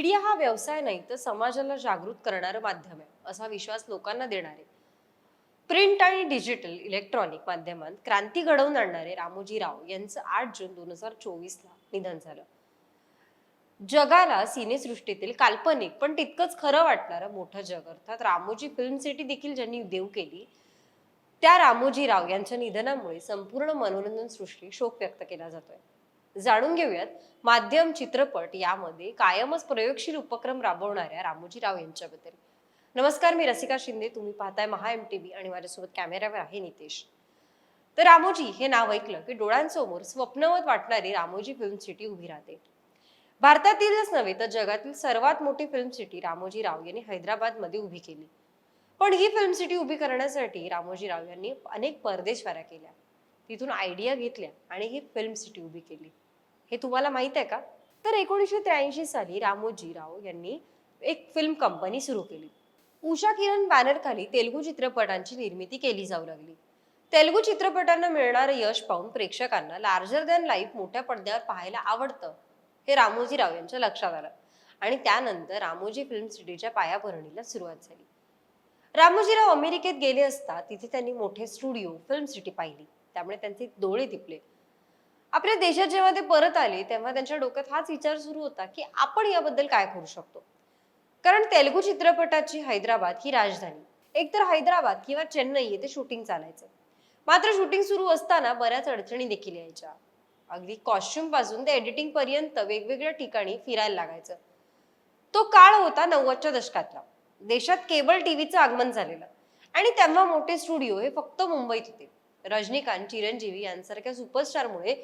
Media हा व्यवसाय नाही तर समाजाला जागृत करणारं माध्यम आहे असा विश्वास लोकांना देणारे. प्रिंट आणि डिजिटल इलेक्ट्रॉनिक माध्यमात क्रांती घडवून आणणारे रामोजी राव यांचं आठ जून दोन हजार चोवीसला निधन झालं. जगाला सिनेसृष्टीतील काल्पनिक पण तितकंच खरं वाटणारं मोठं जग अर्थात रामोजी फिल्म सिटी देखील ज्यांनी देऊ केली त्या रामोजी राव यांच्या निधनामुळे संपूर्ण मनोरंजन सृष्टी शोक व्यक्त केला जातोय. जाणून घेऊयात. माध्यम चित्रपट यामध्ये कायमच प्रयोगशील उपक्रम राबवणाऱ्या रामोजी राव यांच्याबद्दल. नमस्कार मी रसिका शिंदे. तुम्ही पाहताय महा एम टी व्ही आणि माझ्यासोबत कॅमेऱ्यावर आहे नितेश. तर रामोजी हे नाव ऐकलं की डोळ्यांसमोर स्वप्नवत वाटणारी रामोजी फिल्म सिटी उभी राहते. भारतातीलच नव्हे तर जगातील सर्वात मोठी फिल्म सिटी रामोजी राव यांनी हैदराबादमध्ये उभी केली. पण ही फिल्म सिटी उभी करण्यासाठी रामोजी राव यांनी अनेक परदेशवाऱ्या केल्या. तिथून आयडिया घेतल्या आणि ही फिल्म सिटी उभी केली. हे तुम्हाला माहीत आहे का? तर एकोणीसशे त्र्याऐंशी साली रामोजी राव यांनी एक फिल्म कंपनी सुरू केली. उषा किरण बॅनरखाली तेलगू तेलुगू चित्रपटांची निर्मिती केली जाऊ लागली. तेलुगू चित्रपटांना मिळणारं यश पाहून प्रेक्षकांना लार्जर दॅन लाईफ मोठ्या पडद्यावर पाहायला आवडतं हे रामोजी राव यांच्या लक्षात आलं. आणि त्यानंतर रामोजी फिल्म सिटीच्या पायाभरणीला सुरुवात झाली. रामोजीराव अमेरिकेत गेले असता तिथे त्यांनी मोठे स्टुडिओ फिल्म सिटी पाहिली. त्यामुळे त्यांचे डोळे दिपले. आपल्या देशात जेव्हा ते परत आले तेव्हा त्यांच्या डोक्यात हाच विचार सुरू होता की आपण याबद्दल काय करू शकतो? कारण तेलुगू चित्रपटाची हैदराबाद ही राजधानी. एकतर हैदराबाद किंवा चेन्नई येथे शूटिंग चालायचं. मात्र शूटिंग सुरू असताना बऱ्याच अडचणी देखील यायच्या. अगदी कॉस्ट्युमपासून ते एडिटिंग पर्यंत वेगवेगळ्या ठिकाणी फिरायला लागायचं. तो काळ होता नव्वदच्या दशकातला. देशात केबल टीव्हीचं आगमन झालेलं. आणि तेव्हा मोठे स्टुडिओ हे फक्त मुंबईत होते. रजनीकांत चिरंजीवी यांसारख्या सुपरस्टारमुळे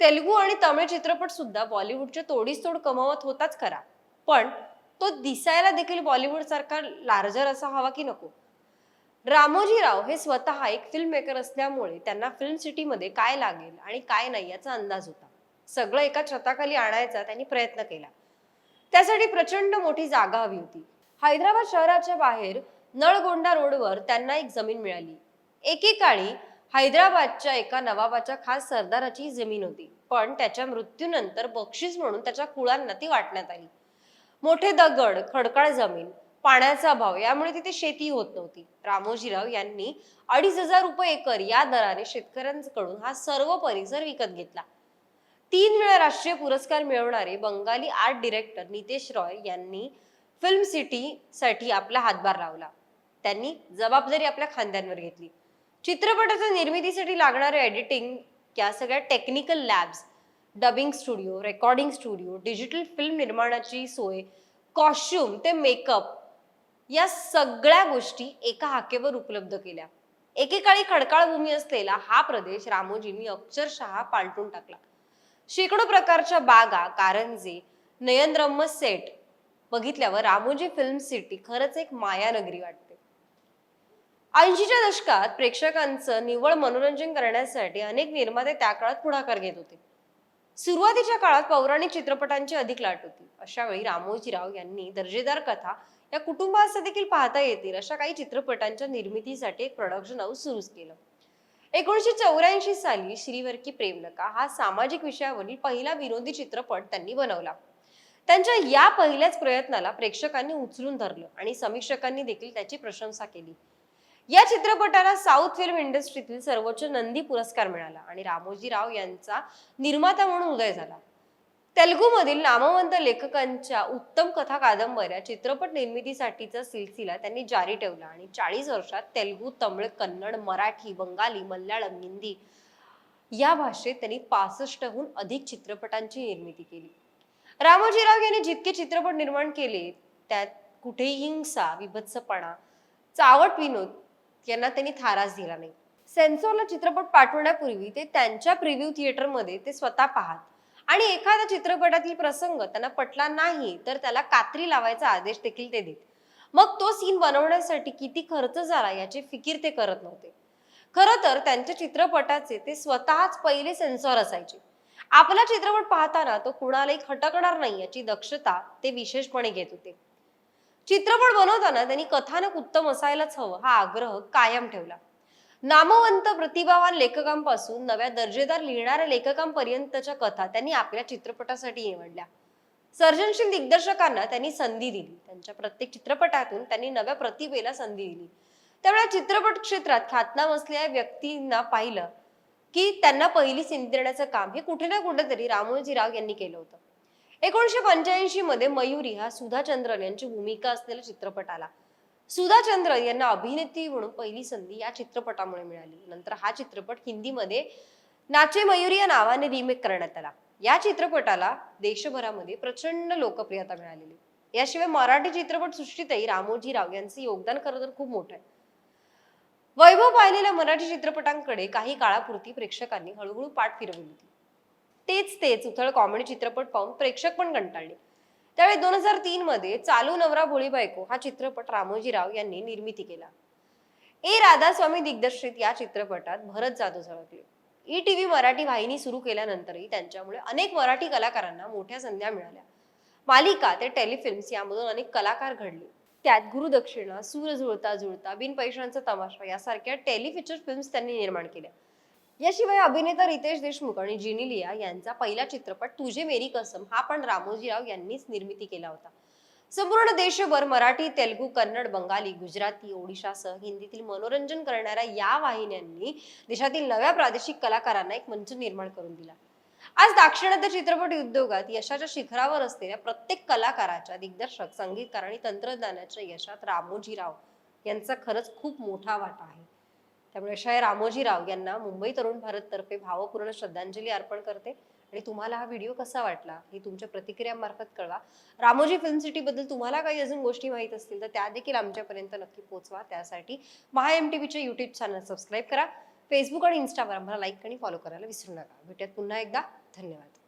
तेलुगू आणि तमिळ चित्रपट सुद्धा बॉलिवूडच्या तोडीस तोड कमावत होताच खरा. पण तो दिसायला देखील बॉलिवूड सारखा लार्जर असा हवा की नको. रामोजी राव हे स्वतः एक फिल्म मेकर असल्यामुळे त्यांना फिल्म सिटीमध्ये काय लागेल आणि काय नाही याचा अंदाज होता. सगळं एका छताखाली आणायचा त्यांनी प्रयत्न केला. त्यासाठी प्रचंड मोठी जागा हवी होती. हैदराबाद शहराच्या बाहेर नळगोंडा रोडवर त्यांना एक जमीन मिळाली. एकेकाळी हैदराबादच्या एका नवाबाच्या खास सरदाराची ही जमीन होती. पण त्याच्या मृत्यूनंतर बक्षीस म्हणून त्याच्या कुळांना ती वाटण्यात आली. मोठे दगड खडकाळ जमीन पाण्याचा अभाव यामुळे तिथे शेती होत नव्हती. रामोजीराव यांनी अडीच हजार रुपये एकर या दराने शेतकऱ्यांकडून हा सर्व परिसर विकत घेतला. तीन वेळा राष्ट्रीय पुरस्कार मिळवणारे बंगाली आर्ट डिरेक्टर नितेश रॉय यांनी फिल्म सिटी साठी आपला हातभार लावला. त्यांनी जबाबदारी आपल्या खांद्यांवर घेतली. चित्रपटाच्या निर्मितीसाठी लागणारे एडिटिंग या सगळ्या technical labs dubbing studio recording studio digital film निर्माणाची सोय कॉस्ट्युम ते मेकअप या सगळ्या गोष्टी एका हाकेवर उपलब्ध केल्या. एकेकाळी खडकाळ भूमी असलेला हा प्रदेश रामोजींनी अक्षरशः पालटून टाकला. शेकडो प्रकारच्या बागा कारंजे नयनरम्य सेट बघितल्यावर रामोजी फिल्म सिटी खरंच एक मायानगरी वाटते. ऐंशीच्या दशकात प्रेक्षकांचं निव्वळ मनोरंजन करण्यासाठी अनेक निर्माते त्या काळात पुढाकार घेत होते. सुरुवातीच्या काळात पौराणिक चित्रपटांची अधिक लाट होती. अशा वेळी रामोजीराव यांनी दर्जेदार कथा या कुटुंबास देखील पाहता येतील अशा काही चित्रपटांच्या निर्मितीसाठी एक प्रोडक्शन हाऊस सुरूच केलं. एकोणीसशे चौऱ्याऐंशी साली श्रीवर्की प्रेमलका हा सामाजिक विषयावरील पहिला विनोदी चित्रपट त्यांनी बनवला. त्यांच्या या पहिल्याच प्रयत्नाला प्रेक्षकांनी उचलून धरलं आणि समीक्षकांनी देखील त्याची प्रशंसा केली. या चित्रपटाला साऊथ फिल्म इंडस्ट्रीतील सर्वोच्च नंदी पुरस्कार मिळाला आणि रामोजी राव यांचा निर्माता म्हणून उदय झाला. तेलगूमधील नामवंत लेखकांच्या उत्तम कथा कादंबऱ्या चित्रपट निर्मितीसाठीचा सिलसिला त्यांनी जारी ठेवला आणि चाळीस वर्षात तेलगू तमिळ कन्नड मराठी बंगाली मल्याळम हिंदी या भाषेत त्यांनी पासष्टहून अधिक चित्रपटांची निर्मिती केली. रामोजीराव यांनी जितके चित्रपट निर्माण केले त्यात कुठेही हिंसा विभत्सपणा चावट विनोद यांना त्यांनी थारास दिला नाही. सेन्सॉरला चित्रपट पाठवण्यापूर्वी ते त्यांच्या प्रिव्ह्यू थिएटरमध्ये ते स्वतः पाहत. आणि एखाद्या चित्रपटातील प्रसंग त्यांना पटला नाही तर त्याला कात्री लावायचा आदेश देखील ते देत. मग तो सीन बनवण्यासाठी किती खर्च झाला याची फिकीर ते करत नव्हते. खरं तर त्यांच्या चित्रपटाचे ते स्वतःच पहिले सेन्सॉर असायचे. आपला चित्रपट पाहताना तो कुणालाही खटकणार नाही याची दक्षता ते विशेषपणे घेत होते. चित्रपट बनवताना त्यांनी कथानक उत्तम असायलाच हवं हा आग्रह कायम ठेवला. नामवंत प्रतिभावान लेखकांपासून नव्या दर्जेदार लिहिणाऱ्या लेखकांपर्यंतच्या कथा त्यांनी आपल्या चित्रपटासाठी निवडल्या. सर्जनशील दिग्दर्शकांना त्यांनी संधी दिली. त्यांच्या प्रत्येक चित्रपटातून त्यांनी नव्या प्रतिभेला संधी दिली. त्यामुळे चित्रपट क्षेत्रात ख्यातनाम असलेल्या व्यक्तींना पाहिलं की त्यांना पहिली संधी देण्याचं काम हे कुठे ना कुठेतरी रामोजीराव यांनी केलं होतं. एकोणीशे पंच्याऐंशी मध्ये मयुरी हा सुधा चंद्रन यांची भूमिका असलेला चित्रपट आला सुधा चंद्रन यांना अभिनेत्री म्हणून पहिली संधी या चित्रपटामुळे मिळाली. नंतर हा चित्रपट हिंदीमध्ये नाचे मयुरी या नावाने रिमेक करण्यात आला. या चित्रपटाला देशभरामध्ये प्रचंड लोकप्रियता मिळालेली. याशिवाय मराठी चित्रपट सृष्टीतही रामोजीराव यांचे योगदान खरं तर खूप मोठं आहे. वैभव पाहिलेल्या मराठी चित्रपटांकडे काही काळापुरती प्रेक्षकांनी हळूहळू पाठ फिरवली होती. तेच तेच उथळ कॉमेडी चित्रपट पाहून प्रेक्षक पण कंटाळले. त्यावेळी दोन हजार तीन मध्ये चालू नवरा भोळी बायको हा चित्रपट रामोजीराव यांनी निर्मिती केला. ए राधास्वामी दिग्दर्शित या चित्रपटात भरत जाधव झळकले. ई टीव्ही मराठी वाहिनी सुरू केल्यानंतरही त्यांच्यामुळे अनेक मराठी कलाकारांना मोठ्या संध्या मिळाल्या. मालिका ते टेलिफिल्म्स यामधून अनेक कलाकार घडले. त्यात गुरुदक्षिणा सूर जुळता जुळता बिन पैशांचा तमाशा यासारख्या टेलिफिचर फिल्म्स त्यांनी निर्माण केल्या. याशिवाय अभिनेता रितेश देशमुख आणि जिनिलिया यांचा पहिला चित्रपट तुझे मेरी कसम हा पण रामोजीराव यांनीच निर्मिती केला होता. संपूर्ण देशभर मराठी तेलगू कन्नड बंगाली गुजराती ओडिशासह हिंदीतील मनोरंजन करणाऱ्या या वाहिन्यांनी देशातील नव्या प्रादेशिक कलाकारांना एक मंच निर्माण करून दिला. आज दाक्षिणात्य चित्रपट उद्योगात यशाच्या शिखरावर असलेल्या प्रत्येक कलाकाराच्या दिग्दर्शक संगीतकार आणि तंत्रज्ञानाच्या यशात रामोजीराव यांचा खरंच खूप मोठा वाटा आहे. त्यामुळे अशा रामोजीराव यांना मुंबई तरुण भारततर्फे भावपूर्ण श्रद्धांजली अर्पण करते. आणि तुम्हाला हा व्हिडिओ कसा वाटला? हे तुमच्या प्रतिक्रियांमार्फत कळवा. रामोजी फिल्म सिटीबद्दल तुम्हाला काही अजून गोष्टी माहीत असतील तर त्या देखील आमच्यापर्यंत नक्की पोहोचवा त्यासाठी महा एम टी व्हीच्या युट्यूब चॅनल सबस्क्राईब करा. फेसबुक आणि इन्स्टावर आम्हाला लाईक आणि फॉलो करायला विसरू नका. भेटूयात पुन्हा एकदा. धन्यवाद.